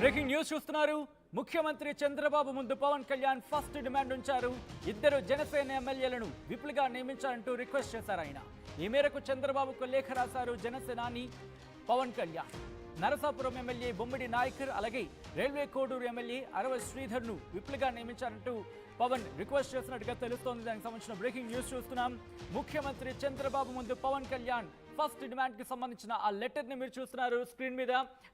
Breaking news చూస్తున్నారు. ముఖ్యమంత్రి చంద్రబాబు ముందు పవన్ కళ్యాణ్ ఫస్ట్ డిమాండ్ ఉంచారు. ఇద్దరు జనసేన ఎమ్మెల్యేలను విపులుగా నియమించాలంటూ రిక్వెస్ట్ చేశారు ఆయన. ఈ మేరకు చంద్రబాబుకు లేఖ రాశారు జనసేనాని పవన్ కళ్యాణ్. నరసాపురం ఎమ్మెల్యే బొమ్మిడి నాయకర్ అలాగే రైల్వే కోడూరు ఎమ్మెల్యే అరవ శ్రీధర్ను విపులుగా నియమించారంటూ పవన్ రిక్వెస్ట్ చేసినట్టుగా తెలుస్తోంది. దానికి సంబంధించిన బ్రేకింగ్ న్యూస్ చూస్తున్నాం. ముఖ్యమంత్రి చంద్రబాబు ముందు పవన్ కళ్యాణ్ ఫస్ట్ డిమాండ్కి సంబంధించిన ఆ లెటర్ని మీరు చూస్తున్నారు స్క్రీన్ మీద.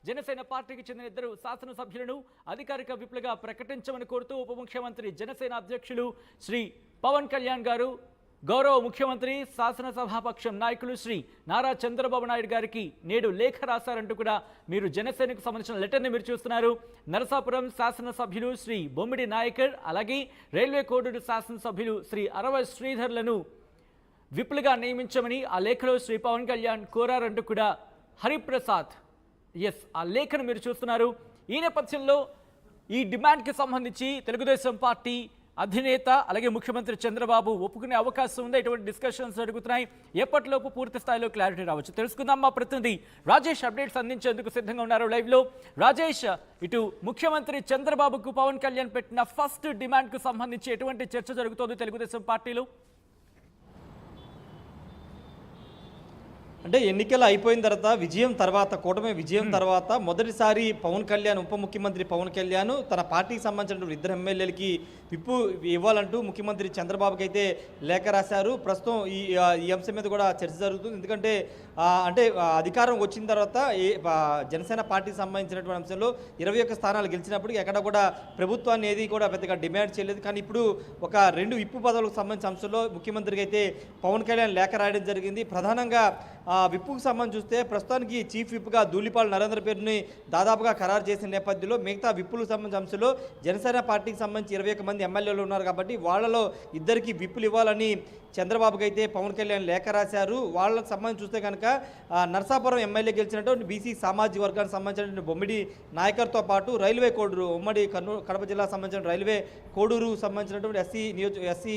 జనసేన పార్టీకి చెందిన ఇద్దరు శాసనసభ్యులను అధికారిక విప్లుగా ప్రకటించమని కోరుతూ ఉప ముఖ్యమంత్రి జనసేన అధ్యక్షులు శ్రీ పవన్ కళ్యాణ్ గారు గౌరవ ముఖ్యమంత్రి శాసనసభాపక్షం నాయకులు శ్రీ నారా చంద్రబాబు నాయుడు గారికి నేడు లేఖ రాశారంటూ కూడా మీరు జనసేనకు సంబంధించిన లెటర్ని మీరు చూస్తున్నారు. నరసాపురం శాసనసభ్యులు శ్రీ బొమ్మిడి నాయకర్ అలాగే రైల్వే కోడూరు శాసనసభ్యులు శ్రీ అరవ శ్రీధర్లను విప్లుగా నియమించమని ఆ లేఖలో శ్రీ పవన్ కళ్యాణ్ కోరారంటూ కూడా హరిప్రసాద్. ఎస్ ఆ లేఖను మీరు చూస్తున్నారు. ఈ నేపథ్యంలో ఈ డిమాండ్కి సంబంధించి తెలుగుదేశం పార్టీ అధినేత అలాగే ముఖ్యమంత్రి చంద్రబాబు ఒప్పుకునే అవకాశం ఉందా? ఇటువంటి డిస్కషన్స్ జరుగుతున్నాయి ఎప్పటిలోపు పూర్తి స్థాయిలో క్లారిటీ రావచ్చు. తెలుసుకుందాం మా ప్రతినిధి రాజేష్ అప్డేట్స్ అందించేందుకు సిద్ధంగా ఉన్నారు లైవ్లో. రాజేష్ ఇటు ముఖ్యమంత్రి చంద్రబాబుకు పవన్ కళ్యాణ్ పెట్టిన ఫస్ట్ డిమాండ్కు సంబంధించి ఎటువంటి చర్చ జరుగుతోంది తెలుగుదేశం పార్టీలో? అంటే ఎన్నికలు అయిపోయిన తర్వాత విజయం తర్వాత కూటమి విజయం తర్వాత మొదటిసారి పవన్ కళ్యాణ్ ఉప ముఖ్యమంత్రి పవన్ కళ్యాణ్ తన పార్టీకి సంబంధించిన ఇద్దరు ఎమ్మెల్యేలకి విప్పు ఇవ్వాలంటూ ముఖ్యమంత్రి చంద్రబాబుకి అయితే లేఖ రాశారు. ప్రస్తుతం ఈ ఈ అంశం మీద కూడా చర్చ జరుగుతుంది. ఎందుకంటే అంటే అధికారం వచ్చిన తర్వాత ఏ జనసేన పార్టీకి సంబంధించినటువంటి అంశంలో ఇరవై ఒక్క స్థానాలు గెలిచినప్పుడు ఎక్కడ కూడా ప్రభుత్వాన్ని ఏది కూడా పెద్దగా డిమాండ్ చేయలేదు. కానీ ఇప్పుడు ఒక రెండు విప్పు పదవులకు సంబంధించిన అంశంలో ముఖ్యమంత్రికి అయితే పవన్ కళ్యాణ్ లేఖ రాయడం జరిగింది. ప్రధానంగా విప్పుకు సంబంధించి చూస్తే ప్రస్తుతానికి చీఫ్ విప్గా ధూళిపాల్ నరేంద్ర పేరుని దాదాపుగా ఖరారు చేసిన నేపథ్యంలో మిగతా విప్పులకు సంబంధించిన అంశంలో జనసేన పార్టీకి సంబంధించి ఇరవై మంది ఎమ్మెల్యేలు ఉన్నారు కాబట్టి వాళ్ళలో ఇద్దరికి విప్పులు ఇవ్వాలని చంద్రబాబుకి అయితే పవన్ కళ్యాణ్ లేఖ రాశారు. వాళ్ళకి సంబంధించి చూస్తే కనుక నర్సాపురం నరసాపురం ఎమ్మెల్యే గెలిచినటువంటి బీసీ సామాజిక వర్గానికి సంబంధించిన బొమ్మిడి నాయకర్తో పాటు రైల్వే కోడూరు ఉమ్మడి కర్నూలు కడప జిల్లాకు సంబంధించిన రైల్వే కోడూరు సంబంధించినటువంటి ఎస్సీ నియోజక ఎస్సీ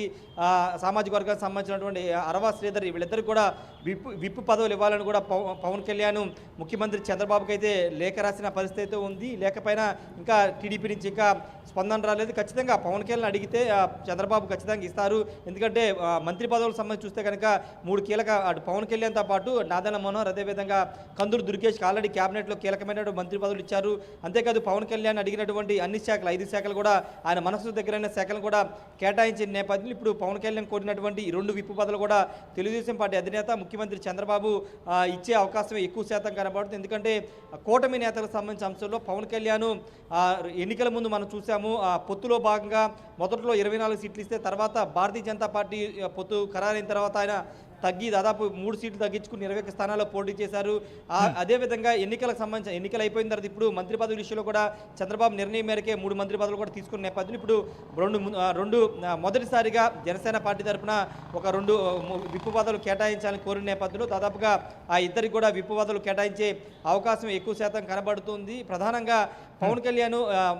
సామాజిక వర్గానికి సంబంధించినటువంటి అరవా శ్రీధర్ వీళ్ళిద్దరు కూడా విప్పు విప్పు పదవులు ఇవ్వాలని కూడా పవన్ కళ్యాణ్ ముఖ్యమంత్రి చంద్రబాబుకి అయితే లేఖ రాసిన పరిస్థితి అయితే ఉంది. లేఖపైన ఇంకా టీడీపీ నుంచి ఇంకా స్పందన రాలేదు. ఖచ్చితంగా పవన్ కళ్యాణ్ అడిగితే చంద్రబాబు ఖచ్చితంగా ఇస్తారు. ఎందుకంటే మంత్రి పదవులకు సంబంధించి చూస్తే కనుక మూడు కీలక అటు పవన్ కళ్యాణ్తో పాటు నాదన మనోహర్ అదేవిధంగా కందూరు దుర్గేష్కి ఆల్రెడీ క్యాబినెట్లో కీలకమైనటువంటి మంత్రి పదవులు ఇచ్చారు. అంతేకాదు పవన్ కళ్యాణ్ అడిగినటువంటి అన్ని శాఖలు ఐదు శాఖలు కూడా ఆయన మనసు దగ్గరైన శాఖలు కూడా కేటాయించిన నేపథ్యంలో ఇప్పుడు పవన్ కళ్యాణ్ కోరినటువంటి రెండు విప్పు పదవులు కూడా తెలుగుదేశం పార్టీ అధినేత ముఖ్యమంత్రి చంద్రబాబు ఆ, ఇచ్చే అవకాశం ఎక్కువ శాతం కనబడుతుంది. ఎందుకంటే కూటమి నేతలకు సంబంధించిన అంశంలో పవన్ కళ్యాణ్ ఎన్నికల ముందు మనం చూసాము ఆ పొత్తులో భాగంగా మొదట్లో ఇరవై నాలుగు సీట్లు ఇస్తే తర్వాత భారతీయ జనతా పార్టీ పొత్తు ఖరారైన తర్వాత ఆయన తగ్గి దాదాపు మూడు సీట్లు తగ్గించుకుని ఇరవై ఒక్క స్థానాల్లో పోటీ చేశారు. అదేవిధంగా ఎన్నికలకు సంబంధించిన ఎన్నికలు అయిపోయిన తర్వాత ఇప్పుడు మంత్రి పదవి విషయంలో కూడా చంద్రబాబు నిర్ణయం మేరకే మూడు మంత్రి పదవులు కూడా తీసుకున్న నేపథ్యంలో ఇప్పుడు రెండు రెండు మొదటిసారిగా జనసేన పార్టీ తరఫున ఒక రెండు విప్పు పదవులు కేటాయించాలని కోరిన నేపథ్యంలో దాదాపుగా ఆ ఇద్దరికి కూడా విప్పు పదవులు కేటాయించే అవకాశం ఎక్కువ శాతం కనబడుతుంది. ప్రధానంగా పవన్ కళ్యాణ్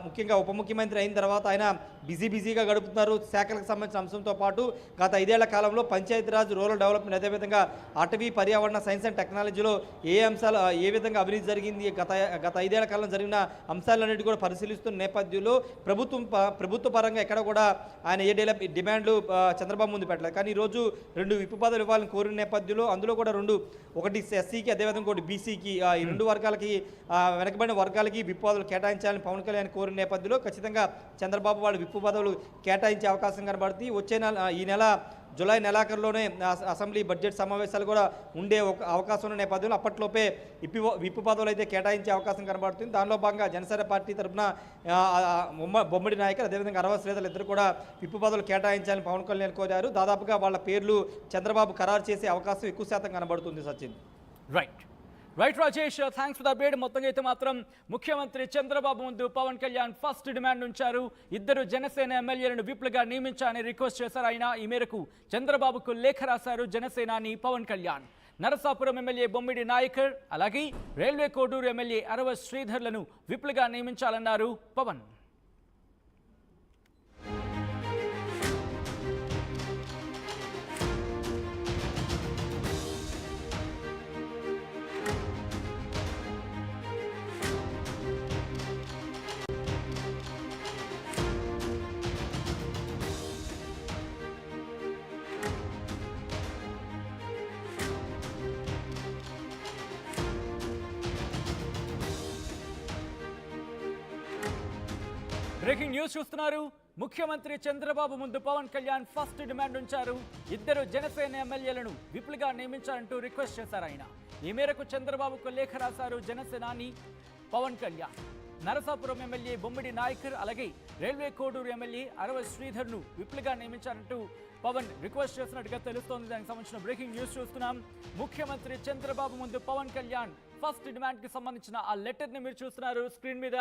ముఖ్యంగా ఉప ముఖ్యమంత్రి అయిన తర్వాత ఆయన బిజీ బిజీగా గడుపుతున్నారు. శాఖలకు సంబంధించిన అంశంతో పాటు గత ఐదేళ్ళ కాలంలో పంచాయతీరాజ్ రూరల్ డెవలప్మెంట్ అదేవిధంగా అటవీ పర్యావరణ సైన్స్ అండ్ టెక్నాలజీలో ఏ అంశాలు ఏ విధంగా అభివృద్ధి జరిగింది గత గత ఐదేళ్ళ కాలం జరిగిన అంశాలన్నిటి కూడా పరిశీలిస్తున్న నేపథ్యంలో ప్రభుత్వం ప- ప్రభుత్వ పరంగా ఎక్కడ కూడా ఆయన ఏ డెవలప్ డిమాండ్లు చంద్రబాబు ముందు పెట్టలేదు. కానీ ఈరోజు రెండు విప్పు పదవులు ఇవ్వాలని కోరిన నేపథ్యంలో అందులో కూడా రెండు ఒకటి ఎస్సీకి అదేవిధంగా ఒకటి బీసీకి ఈ రెండు వర్గాలకి వెనకబడిన వర్గాలకి విప్పు పదవులు కేటాయించాలని పవన్ కళ్యాణ్ కోరిన నేపథ్యంలో ఖచ్చితంగా చంద్రబాబు వాళ్ళు విప్పు పదవులు కేటాయించే అవకాశం కనబడుతుంది. వచ్చే నెల ఈ నెల జూలై నెలాఖరులోనే అసెంబ్లీ బడ్జెట్ సమావేశాలు కూడా ఉండే ఒక అవకాశం ఉన్న నేపథ్యంలో అప్పట్లోపే ఇప్పి విప్పు పదవులు అయితే కేటాయించే అవకాశం కనబడుతుంది. దానిలో భాగంగా జనసేన పార్టీ తరఫున బొమ్మడి నాయకులు అదేవిధంగా అరవ శ్రేతలు ఇద్దరు కూడా విప్పు పదవులు కేటాయించాలని పవన్ కళ్యాణ్ కోరారు. దాదాపుగా వాళ్ళ పేర్లు చంద్రబాబు ఖరారు చేసే అవకాశం ఎక్కువ శాతం కనబడుతుంది Sachin. Right right Rajesh thanks for the update మొత్తంగా అయితే మాత్రం ముఖ్యమంత్రి చంద్రబాబు ముందు పవన్ కళ్యాణ్ ఫస్ట్ డిమాండ్ ఉంచారు. ఇద్దరు జనసేన ఎమ్మెల్యేలను విప్లుగా నియమించాలని రిక్వెస్ట్ చేశారు. ఆయన ఈ మేరకు చంద్రబాబుకు లేఖ రాశారు జనసేనాని పవన్ కళ్యాణ్. నరసాపురం ఎమ్మెల్యే బొమ్మిడి నాయకర్ అలాగే రైల్వే కోడూరు ఎమ్మెల్యే అరవ శ్రీధర్లను విప్లుగా నియమించాలన్నారు పవన్. బ్రేకింగ్ న్యూస్ చూస్తున్నారు. ముఖ్యమంత్రి చంద్రబాబు ముందు పవన్ కళ్యాణ్ ఫస్ట్ డిమాండ్ ఉంచారు. ఇద్దరు జనసేన ఎమ్మెల్యేలను విపులుగా నియమించాలంటూ రిక్వెస్ట్ చేశారు ఆయన. ఈ మేరకు చంద్రబాబుకు లేఖ రాశారు జనసేనాని పవన్ కళ్యాణ్. నరసాపురం ఎమ్మెల్యే బొమ్మిడి నాయకర్ అలాగే రైల్వే కోడూరు ఎమ్మెల్యే అరవ శ్రీధర్ను విపులుగా నియమించాలంటూ పవన్ రిక్వెస్ట్ చేసినట్టుగా తెలుస్తోంది. దానికి సంబంధించిన బ్రేకింగ్ న్యూస్ చూస్తున్నాం. ముఖ్యమంత్రి చంద్రబాబు ముందు పవన్ కళ్యాణ్ ఫస్ట్ డిమాండ్కి సంబంధించిన ఆ లెటర్ని మీరు చూస్తున్నారు స్క్రీన్ మీద.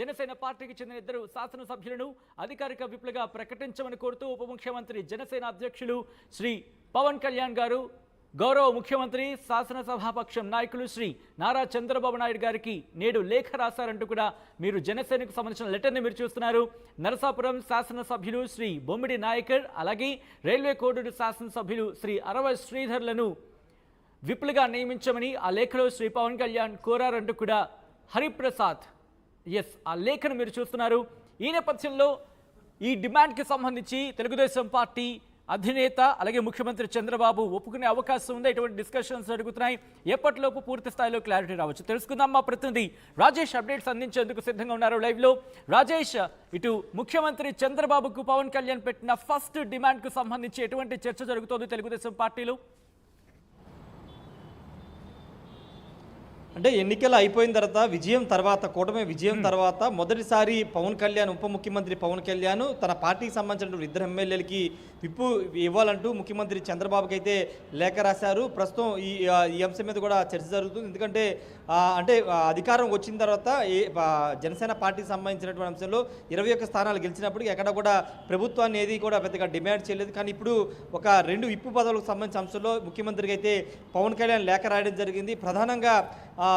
జనసేన పార్టీకి చెందిన ఇద్దరు శాసనసభ్యులను అధికారిక విప్లుగా ప్రకటించమని కోరుతూ ఉప ముఖ్యమంత్రి జనసేన అధ్యక్షులు శ్రీ పవన్ కళ్యాణ్ గారు గౌరవ ముఖ్యమంత్రి శాసనసభాపక్షం నాయకులు శ్రీ నారా చంద్రబాబు నాయుడు గారికి నేడు లేఖ రాశారంటూ కూడా మీరు జనసేనకు సంబంధించిన లెటర్ని మీరు చూస్తున్నారు. నరసాపురం శాసనసభ్యులు శ్రీ బొమ్మిడి నాయకర్ అలాగే రైల్వే కోడూరు శాసనసభ్యులు శ్రీ అరవ శ్రీధర్లను విపులుగా నియమించమని ఆ లేఖలో శ్రీ పవన్ కళ్యాణ్ కోరారంటూ కూడా హరిప్రసాద్ ఎస్ ఆ లేఖను మీరు చూస్తున్నారు. ఈ నేపథ్యంలో ఈ డిమాండ్కి సంబంధించి తెలుగుదేశం పార్టీ అధినేత అలాగే ముఖ్యమంత్రి చంద్రబాబు ఒప్పుకునే అవకాశం ఉంది. ఇటువంటి డిస్కషన్స్ జరుగుతున్నాయి. ఎప్పటిలోపు పూర్తి స్థాయిలో క్లారిటీ రావచ్చు. తెలుసుకుందాం మా ప్రతినిధి రాజేష్ అప్డేట్స్ అందించేందుకు సిద్ధంగా ఉన్నారు లైవ్లో. రాజేష్ ఇటు ముఖ్యమంత్రి చంద్రబాబుకు పవన్ కళ్యాణ్ పెట్టిన ఫస్ట్ డిమాండ్కు సంబంధించి ఎటువంటి చర్చ జరుగుతోంది తెలుగుదేశం పార్టీలో? అంటే ఎన్నికలు అయిపోయిన తర్వాత విజయం తర్వాత కూటమి విజయం తర్వాత మొదటిసారి పవన్ కళ్యాణ్ ఉప ముఖ్యమంత్రి పవన్ కళ్యాణ్ తన పార్టీకి సంబంధించిన ఇద్దరు ఎమ్మెల్యేలకి విప్పు ఇవ్వాలంటూ ముఖ్యమంత్రి చంద్రబాబుకి అయితే లేఖ రాశారు. ప్రస్తుతం ఈ ఈ అంశం మీద కూడా చర్చ జరుగుతుంది. ఎందుకంటే అంటే అధికారం వచ్చిన తర్వాత జనసేన పార్టీకి సంబంధించినటువంటి అంశంలో ఇరవై ఒక్క స్థానాలు గెలిచినప్పటికీ ఎక్కడ కూడా ప్రభుత్వాన్ని ఏది కూడా పెద్దగా డిమాండ్ చేయలేదు. కానీ ఇప్పుడు ఒక రెండు విప్పు పదవులకు సంబంధించిన అంశంలో ముఖ్యమంత్రికి అయితే పవన్ కళ్యాణ్ లేఖ రాయడం జరిగింది. ప్రధానంగా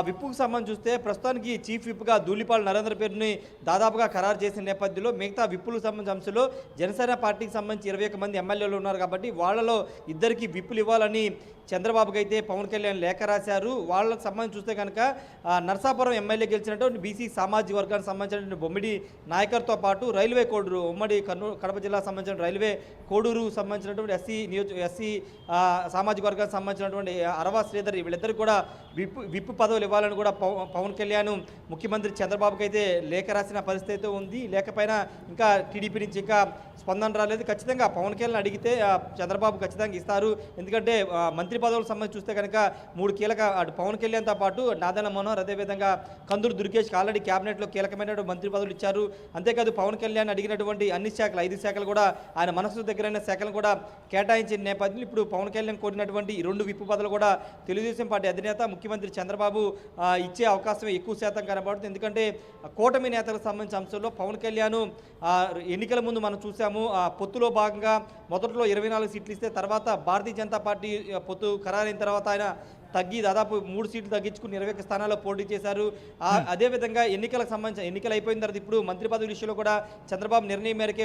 విప్పుకు సంబంధించి చూస్తే ప్రస్తుతానికి చీఫ్ విప్గా ధూళిపాల్ నరేంద్ర పేరుని దాదాపుగా ఖరారు చేసిన నేపథ్యంలో మిగతా విప్పులకు సంబంధించిన అంశంలో జనసేన పార్టీకి సంబంధించి ఇరవై ఒక్క మంది ఎమ్మెల్యేలు ఉన్నారు కాబట్టి వాళ్ళలో ఇద్దరికి విప్పులు ఇవ్వాలని చంద్రబాబుకి అయితే పవన్ కళ్యాణ్ లేఖ రాశారు. వాళ్ళకి సంబంధించి చూస్తే కనుక నర్సాపురం నరసాపురం ఎమ్మెల్యే గెలిచినటువంటి బీసీ సామాజిక వర్గానికి సంబంధించినటువంటి బొమ్మిడి నాయకర్తో పాటు రైల్వే కోడూరు ఉమ్మడి కర్నూలు కడప జిల్లాకు సంబంధించిన రైల్వే కోడూరు సంబంధించినటువంటి ఎస్సీ నియోజక ఎస్సీ సామాజిక వర్గానికి సంబంధించినటువంటి అరవా శ్రీధర్ వీళ్ళిద్దరు కూడా విప్పు విప్పు పదవులు ఇవ్వాలని కూడా పవన్ కళ్యాణ్ ముఖ్యమంత్రి చంద్రబాబుకి అయితే లేఖ రాసిన పరిస్థితి అయితే ఉంది. లేఖపైన ఇంకా టీడీపీ నుంచి ఇంకా స్పందన రాలేదు. ఖచ్చితంగా పవన్ కళ్యాణ్ అడిగితే చంద్రబాబు ఖచ్చితంగా ఇస్తారు. ఎందుకంటే మంత్రి పదవులకు సంబంధించి చూస్తే కనుక మూడు కీలక అటు పవన్ కళ్యాణ్తో పాటు నాదన మనోహర్ అదేవిధంగా కందులు దుర్గేష్కి ఆల్రెడీ క్యాబినెట్లో కీలకమైన మంత్రి పదవులు ఇచ్చారు. అంతేకాదు పవన్ కళ్యాణ్ అడిగినటువంటి అన్ని శాఖలు ఐదు శాఖలు కూడా ఆయన మనసు దగ్గరైన శాఖలను కూడా కేటాయించిన నేపథ్యంలో ఇప్పుడు పవన్ కళ్యాణ్ కోరినటువంటి రెండు విప్పు పదవులు కూడా తెలుగుదేశం పార్టీ అధినేత ముఖ్యమంత్రి చంద్రబాబు ఆ, ఇచ్చే అవకాశం ఎక్కువ శాతం కనబడుతుంది. ఎందుకంటే కూటమి నేతలకు సంబంధించిన అంశంలో పవన్ కళ్యాణ్ ఎన్నికల ముందు మనం చూసాము ఆ, పొత్తులో భాగంగా మొదట్లో ఇరవై నాలుగు సీట్లు ఇస్తే తర్వాత భారతీయ జనతా పార్టీ పొత్తు ఖరారైన తర్వాత ఆయన తగ్గి దాదాపు మూడు సీట్లు తగ్గించుకుని ఇరవై ఒక్క స్థానాల్లో పోటీ చేశారు. అదేవిధంగా ఎన్నికలకు సంబంధించిన ఎన్నికలు అయిపోయిన తర్వాత ఇప్పుడు మంత్రి పదవి విషయంలో కూడా చంద్రబాబు నిర్ణయం మేరకే